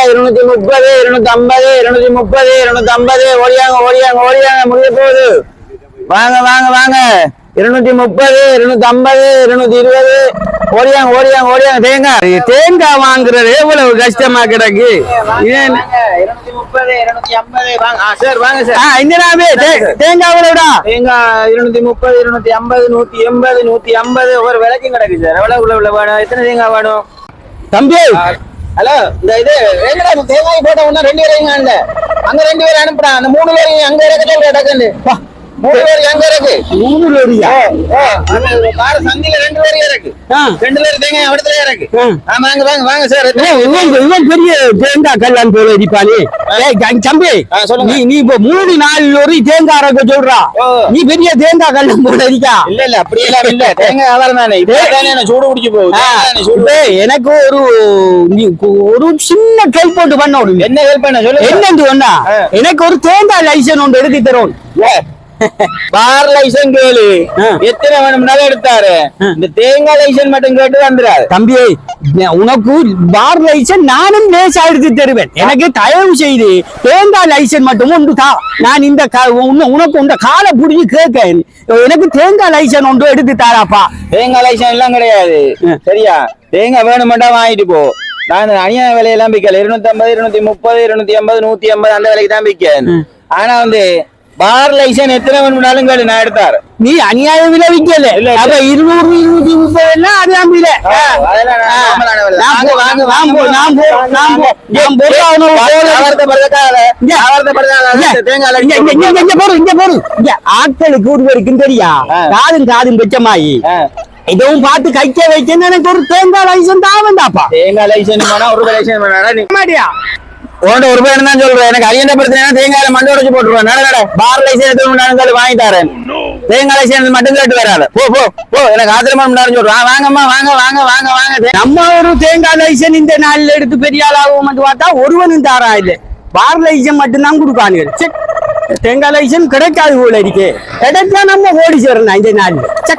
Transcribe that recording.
இருநூத்தி முப்பது இருநூத்தி ஐம்பது இருநூத்தி முப்பது இருநூத்தி ஐம்பது ஓடியாங்க ஓடியாங்க ஓடியாங்க முடிய போகுது. வாங்க வாங்க வாங்க. இருநூத்தி முப்பது இருநூத்தி ஐம்பது இருநூத்தி இருபது ஓடியாங்க ஓடியாங்க ஓடியாங்க தேங்காய் தேங்காய் வாங்குறது எவ்வளவு கஷ்டமா கிடக்கு. இருநூத்தி முப்பது இருநூத்தி ஐம்பது நூத்தி எண்பது நூத்தி ஐம்பது ஒவ்வொரு விலைக்கும் கிடக்கு சார். எவ்வளவு வேணும்? எத்தனை தேங்காய் வேணும்? தம்பி ஹலோ இந்த இது ரெண்டு இந்த தேங்காய் போட்ட ஒண்ணு ரெண்டு பேரையும் அங்க ரெண்டு பேரும் அனுப்புறான் அந்த மூணு பேரையும் அங்க இறக்க சொல்ற டக்குன்னு மூணு நூறு லோரியா ஓ, அந்த கார சந்தில ரெண்டு பேரும் இறக்கு. ஆ. ரெண்டு அவடத்துல இறக்கு. ஆ. ஆ, வாங்க வாங்க வாங்க சார் இவன் இவன் பெரிய தேங்காய் கல்லான் போல அடிப்பானே தம்பி. நீ நீ இப்ப மூணு நாலு லோரி தேங்காய் சொல்றா. நீ பெரிய தேங்காய் கல்லான் போல அடிக்கா இல்ல இல்ல அப்படி எல்லாம் இல்ல. தேங்காய் ஆதாரம் தானே. எனக்கு சூடு குடிக்க போகுது? எனக்கு ஒரு ஒரு சின்ன ஹெல்ப் போட்டு பண்ண என்ன ஹெல்ப் பண்ண? சொல்லு என்னன்னு சொன்னா. எனக்கு ஒரு தேங்காய் லைசன் ஒன்று எடுத்து தரும் பார் லைசன் கேளு. எத்தனை வேணும்னாலும் எடுத்தாரு. இந்த தேங்காய் லைசன் மட்டும் கேட்டு வந்துடாது தம்பி நான் உனக்கு பார் லைசன் நானும் லேசா எடுத்து தருவேன். எனக்கு தயவு செய்து தேங்காய் லைசன் மட்டும் ஒன்று தா. நான் இந்த உனக்கு உண்ட காலை புடிஞ்சு கேட்க எனக்கு தேங்காய் லைசன் ஒன்று எடுத்து தாராப்பா. தேங்காய் லைசன் எல்லாம் கிடையாது. சரியா? தேங்காய் வேணுமெண்டா வாங்கிட்டு போ. நான் அநியாய விலையெல்லாம் விற்கல. இருநூத்தி ஐம்பது இருநூத்தி முப்பது இருநூத்தி ஐம்பது நூத்தி ஐம்பது அந்த விலைக்கு தான் விற்க ஆனா வந்து பார் லைசன் எத்தனை வேணும்னாலும் கேளு நான் எடுத்தாரு நீ அநியாய விலை விக்கல. அப்ப இருநூறு இருநூத்தி முப்பது அது நான் விலை. ஆட்களுக்கு ஒருவருக்கும் தெரியா. காதும் காதும் பெச்சமாயி. இதுவும் பார்த்து கைக்க வைக்கன்னு எனக்கு ஒரு தேங்காய் லைசன் தான் வேண்டாப்பா தேங்காய் லைசன் வேணா ஒரு லைசன் வேணா உன்கிட்ட ஒரு ரூபாய் தான் சொல்றேன். எனக்கு அரியண்ட பிரச்சனை தேங்காயில மண்டை உடைச்சு போட்டுருவேன். நட நட. பார் லைசன் எடுத்து சொல்லி வாங்கி தரேன். தேங்காய் லைசன் மட்டும் கேட்டு வராது போ போ போ. எனக்கு ஆத்திரமா முன்னாடி சொல்றேன் வாங்கம்மா வாங்க வாங்க வாங்க வாங்க. நம்ம ஒரு தேங்காய் லைசன் இந்த நாள்ல எடுத்து பெரிய ஆளாகும் பார்த்தா ஒருவனும் தாரா இல்ல. பார் லைசன் மட்டும்தான் கொடுக்கானுங்க தேங்காய் லைசன் கிடைக்காது போல இருக்கு. கிடைச்சா நம்ம ஓடி சேரணும் இந்த நாள்ல. சே.